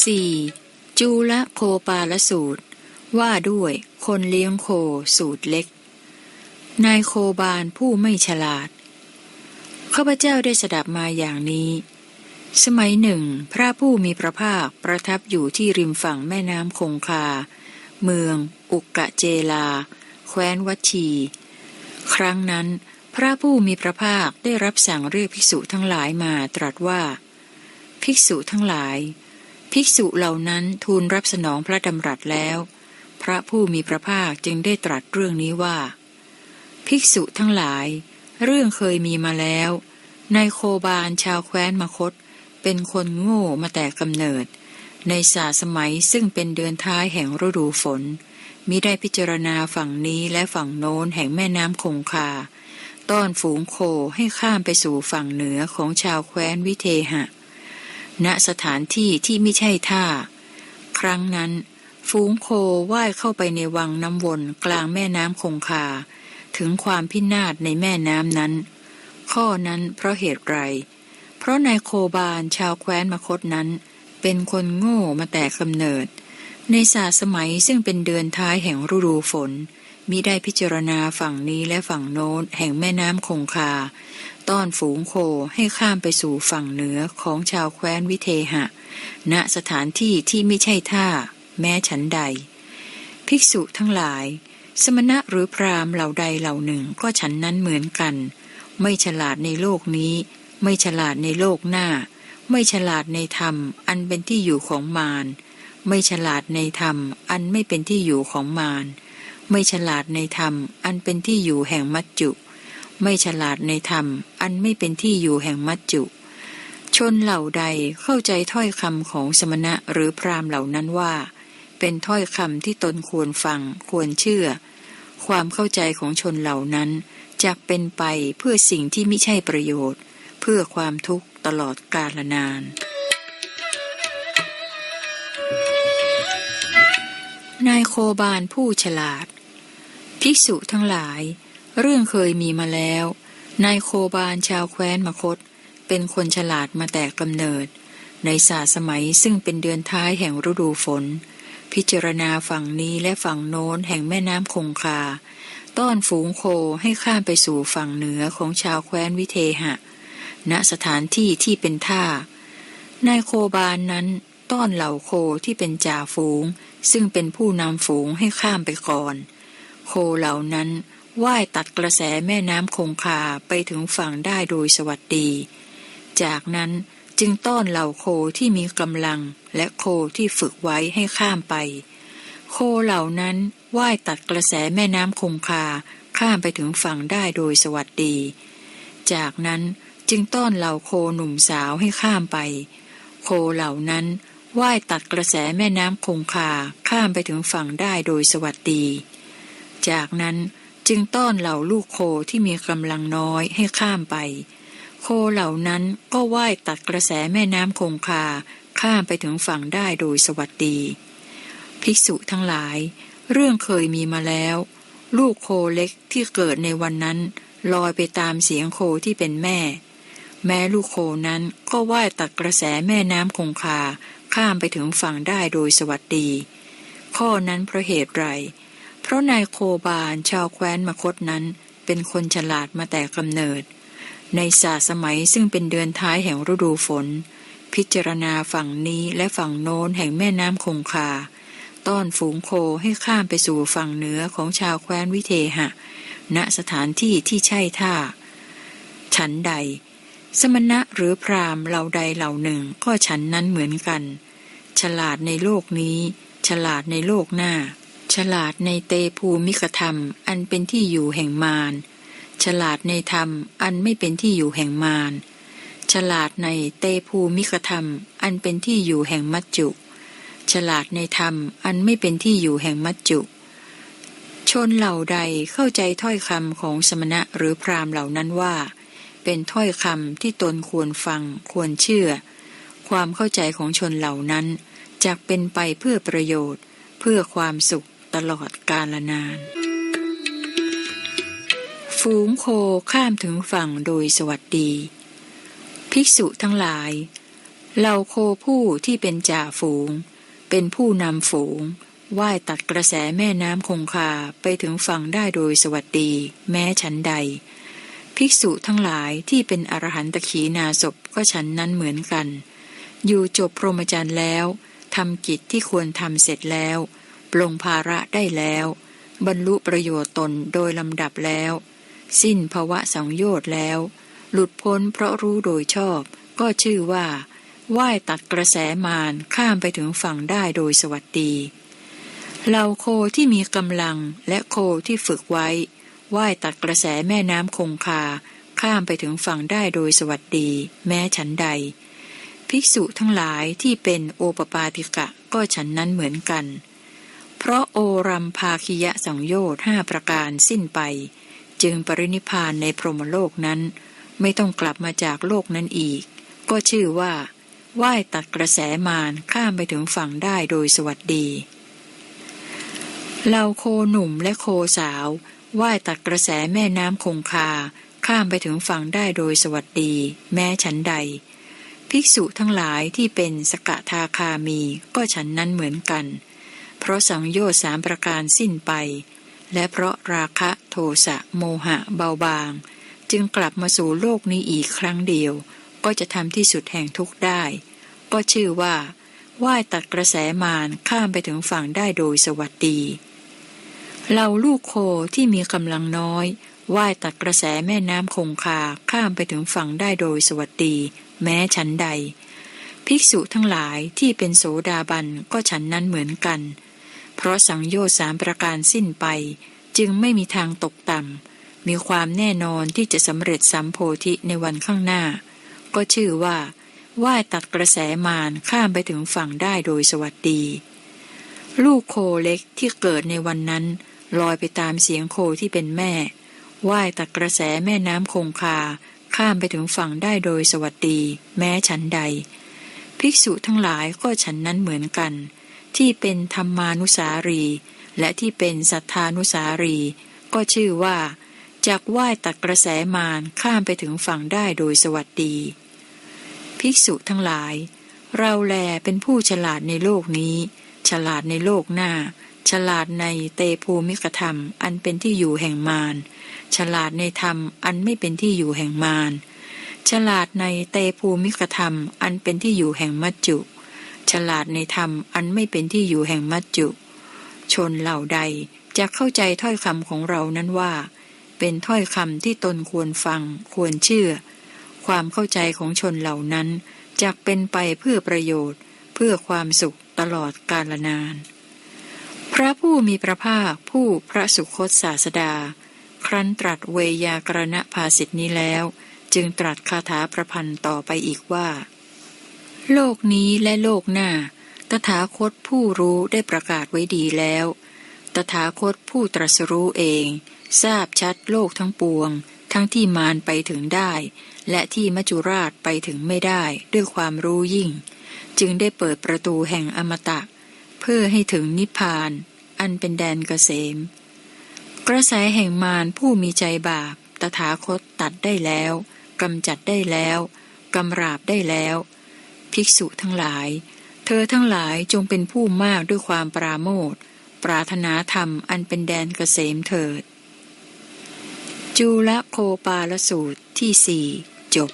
4. จูละโคปาลสูตร ว่าด้วยคนเลี้ยงโคสูตรเล็ก นายโคบาลผู้ไม่ฉลาด ข้าพเจ้าได้สดับมาอย่างนี้ สมัยหนึ่ง พระผู้มีพระภาคประทับอยู่ที่ริมฝั่งแม่น้ำคงคา เมือง อุกกะเจลา แคว้นวัชีครั้งนั้น พระผู้มีพระภาคได้รับสั่งเรียกภิกษุทั้งหลายมาตรัสว่า ภิกษุทั้งหลาย ภิกษุเหล่านั้นทูลรับสนองพระดำรัสแล้ว พระผู้มีพระภาคจึงได้ตรัสเรื่องนี้ว่า ภิกษุทั้งหลาย เรื่องเคยมีมาแล้ว ในโคบาลชาวแคว้นมคต เป็นคนโง่มาแต่กำเนิด ในศาสมัยซึ่งเป็นเดือนท้ายแห่งฤดูฝนมิได้พิจารณาฝั่งนี้และฝั่งโน้นแห่งแม่น้ำคงคา ต้อนฝูงโคให้ข้ามไปสู่ฝั่งเหนือของชาวแคว้นวิเทหะ ณสถานที่ที่ไม่ใช่ท่า ครั้งนั้น ฝูงโคว่ายเข้าไปในวังน้ำวนกลางแม่น้ำคงคา ถึงความพินาศในแม่น้ำนั้น ข้อนั้นเพราะเหตุไร เพราะนายโคบาลชาวแคว้นมคตนั้น เป็นคนโง่มาแต่กำเนิด ในศาสมัยซึ่งเป็นเดือนท้ายแห่งฤดูฝนมิได้พิจารณาฝั่งนี้และฝั่งโน้นแห่งแม่น้ำคงคา ต้อนฝูงโคให้ข้ามไปสู่ฝั่งเหนือของชาวแคว้นวิเทหะ ณสถานที่ที่ไม่ใช่ท่า แม้ฉันใด ภิกษุทั้งหลาย สมณะหรือพราหมณ์เหล่าใดเหล่าหนึ่งก็ฉันนั้นเหมือนกัน ไม่ฉลาดในโลกนี้ ไม่ฉลาดในโลกหน้า ไม่ฉลาดในธรรม อันเป็นที่อยู่ของมาร ไม่ฉลาดในธรรม อันไม่เป็นที่อยู่ของมาร ไม่ฉลาดในธรรม อันเป็นที่อยู่แห่งมัจจุ ไม่ฉลาดในธรรม อันไม่เป็นที่อยู่แห่งมัจจุ ชนเหล่าใดเข้าใจถ้อยคำของสมณะหรือพราหมณ์เหล่านั้นว่า เป็นถ้อยคำที่ตนควรฟัง ควรเชื่อ ความเข้าใจของชนเหล่านั้นจะเป็นไปเพื่อสิ่งที่ไม่ใช่ประโยชน์ เพื่อความทุกข์ตลอดกาลนาน นายโคบาลผู้ฉลาด ภิกษุทั้งหลาย เรื่องเคยมีมาแล้ว นายโคบาลชาวแคว้นมคต เป็นคนฉลาดมาแต่กำเนิด ในศาสมัยซึ่งเป็นเดือนท้ายแห่งฤดูฝน พิจารณาฝั่งนี้และฝั่งโน้นแห่งแม่น้ำคงคา ต้อนฝูงโคให้ข้ามไปสู่ฝั่งเหนือของชาวแคว้นวิเทหะ ณสถานที่ที่เป็นท่า นายโคบาลนนั้นต้อนเหล่าโคที่เป็นจ่าฝูง ซึ่งเป็นผู้นำฝูงให้ข้ามไปก่อน โคเหล่านั้น ว่ายตัดกระแสแม่น้ำคงคาไปถึงฝั่งได้โดยสวัสดี จากนั้นจึงต้อนเหล่าโคที่มีกำลังและโคที่ฝึกไว้ให้ข้ามไป โคเหล่านั้นว่ายตัดกระแสแม่น้ำคงคาข้ามไปถึงฝั่งได้โดยสวัสดี จากนั้นจึงต้อนเหล่าโคหนุ่มสาวให้ข้ามไป โคเหล่านั้นว่ายตัดกระแสแม่น้ำคงคาข้ามไปถึงฝั่งได้โดยสวัสดี จากนั้น จึงต้อนเหล่าลูกโคที่มีกำลังน้อยให้ข้ามไป โคเหล่านั้นก็ว่ายตัดกระแสแม่น้ำคงคาข้ามไปถึงฝั่งได้โดยสวัสดี ภิกษุทั้งหลาย เรื่องเคยมีมาแล้ว ลูกโคเล็กที่เกิดในวันนั้น ลอยไปตามเสียงโคที่เป็นแม่ แม้ลูกโคนั้นก็ว่ายตัดกระแสแม่น้ำคงคาข้ามไปถึงฝั่งได้โดยสวัสดี ข้อนั้นเพราะเหตุไร เพราะนายโคบาลชาวแคว้นมคตนั้น เป็นคนฉลาดมาแต่กำเนิด ในศาสมัยซึ่งเป็นเดือนท้ายแห่งฤดูฝน พิจารณาฝั่งนี้และฝั่งโน้นแห่งแม่น้ำคงคา ต้อนฝูงโคให้ข้ามไปสู่ฝั่งเหนือของชาวแคว้นวิเทหะ ณสถานที่ที่ใช่ท่า ฉันใด สมณะหรือพรามเหล่าใดเหล่าหนึ่งก็ฉันนั้นเหมือนกัน ฉลาดในโลกนี้ ฉลาดในโลกหน้า ฉลาดในเตภูมิกธรรม อันเป็นที่อยู่แห่งมารฉลาดในธรรมอันไม่เป็นที่อยู่แห่งมารฉลาดในเตภูมิกธรรม อันเป็นที่อยู่แห่งมัจจุ ฉลาดในธรรมอันไม่เป็นที่อยู่แห่งมัจจุ ชนเหล่าใดเข้าใจถ้อยคำของสมณะหรือพราหมณ์เหล่านั้นว่า เป็นถ้อยคำที่ตนควรฟัง ควรเชื่อ ความเข้าใจของชนเหล่านั้นจะเป็นไปเพื่อประโยชน์ เพื่อความสุข ตลอดกาลนาน ฝูงโคข้ามถึงฝั่งโดยสวัสดี ภิกษุทั้งหลายเหล่าโคผู้ที่เป็นจ่าฝูง เป็นผู้นำฝูงว่ายตัดกระแสแม่น้ำคงคาไปถึงฝั่งได้โดยสวัสดี แม้ฉันใด ภิกษุทั้งหลายที่เป็นอรหันตขีนาศพก็ฉันนั้นเหมือนกัน อยู่จบพรหมจรรย์แล้วทำกิจที่ควรทำเสร็จแล้ว ปลงภาระได้แล้ว บรรลุประโยชน์ตนโดยลำดับแล้ว สิ้นภวะสังโยชน์แล้ว หลุดพ้นเพราะรู้โดยชอบ ก็ชื่อว่าว่ายตัดกระแสมารข้ามไปถึงฝั่งได้โดยสวัสดีเหล่าโคที่มีกำลังและโคที่ฝึกไว้ว่ายตัดกระแสแม่น้ำคงคา ข้ามไปถึงฝั่งได้โดยสวัสดี แม้ฉันใด ภิกษุทั้งหลายที่เป็นโอปปาติกะก็ฉันนั้นเหมือนกัน เพราะโอรัมภาคิยะสังโยชน์ห้าประการสิ้นไป จึงปรินิพานในพรหมโลกนั้น ไม่ต้องกลับมาจากโลกนั้นอีก ก็ชื่อว่าว่ายตัดกระแสมารข้ามไปถึงฝั่งได้โดยสวัสดีเหล่าโคหนุ่มและโคสาวว่ายตัดกระแสแม่น้ำคงคา ข้ามไปถึงฝั่งได้โดยสวัสดี แม้ฉันใด ภิกษุทั้งหลายที่เป็นสกทาคามีก็ฉันนั้นเหมือนกัน เพราะสังโยชน์สามประการสิ้นไป และเพราะราคะโทสะโมหะเบาบาง จึงกลับมาสู่โลกนี้อีกครั้งเดียว ก็จะทำที่สุดแห่งทุกข์ได้ ก็ชื่อว่าว่ายตัดกระแสมารข้ามไปถึงฝั่งได้โดยสวัสดีเหล่าลูกโคที่มีกำลังน้อยว่ายตัดกระแสแม่น้ำคงคาข้ามไปถึงฝั่งได้โดยสวัสดี แม้ฉันใด ภิกษุทั้งหลายที่เป็นโสดาบันก็ฉันนั้นเหมือนกัน เพราะสังโยชน์สามประการสิ้นไป จึงไม่มีทางตกต่ำมีความแน่นอนที่จะสำเร็จสัมโพธิในวันข้างหน้า ก็ชื่อว่าว่ายตัดกระแสมารข้ามไปถึงฝั่งได้โดยสวัสดี ลูกโคเล็กที่เกิดในวันนั้น ลอยไปตามเสียงโคที่เป็นแม่ว่ายตัดกระแสแม่น้ำคงคา ข้ามไปถึงฝั่งได้โดยสวัสดี แม้ฉันใด ภิกษุทั้งหลายก็ฉันนั้นเหมือนกัน ที่เป็นธรรมานุสารี และที่เป็นสัทธานุสารี ก็ชื่อว่าจากว่ายตัดกระแสมารข้ามไปถึงฝั่งได้โดยสวัสดี ภิกษุทั้งหลาย เราแลเป็นผู้ฉลาดในโลกนี้ ฉลาดในโลกหน้า ฉลาดในเตภูมิกธรรม อันเป็นที่อยู่แห่งมารฉลาดในธรรมอันไม่เป็นที่อยู่แห่งมารฉลาดในเตภูมิกธรรม อันเป็นที่อยู่แห่งมัจจุ ฉลาดในธรรมอันไม่เป็นที่อยู่แห่งมัจจุ ชนเหล่าใดจะเข้าใจถ้อยคำของเรานั้นว่า เป็นถ้อยคำที่ตนควรฟัง ควรเชื่อ ความเข้าใจของชนเหล่านั้นจะเป็นไปเพื่อประโยชน์ เพื่อความสุขตลอดกาลนาน พระผู้มีพระภาคผู้พระสุคตศาสดา ครั้นตรัสเวยากรณภาสิทธินี้แล้ว จึงตรัสคาถาประพันธ์ต่อไปอีกว่า โลกนี้และโลกหน้า ตถาคตผู้รู้ได้ประกาศไว้ดีแล้ว ตถาคตผู้ตรัสรู้เอง ทราบชัดโลกทั้งปวง ทั้งที่มารไปถึงได้ และที่มัจจุราชไปถึงไม่ได้ด้วยความรู้ยิ่ง จึงได้เปิดประตูแห่งอมตะ เพื่อให้ถึงนิพพาน อันเป็นแดนเกษม กระแสแห่งมารผู้มีใจบาป ตถาคตตัดได้แล้วกำจัดได้แล้วกำราบได้แล้ว ภิกษุทั้งหลาย เธอทั้งหลายจงเป็นผู้มากด้วยความปราโมทปรารถนาธรรมอันเป็นแดนเกษมเถิด จูละโคปาลสูตรที่สี่จบ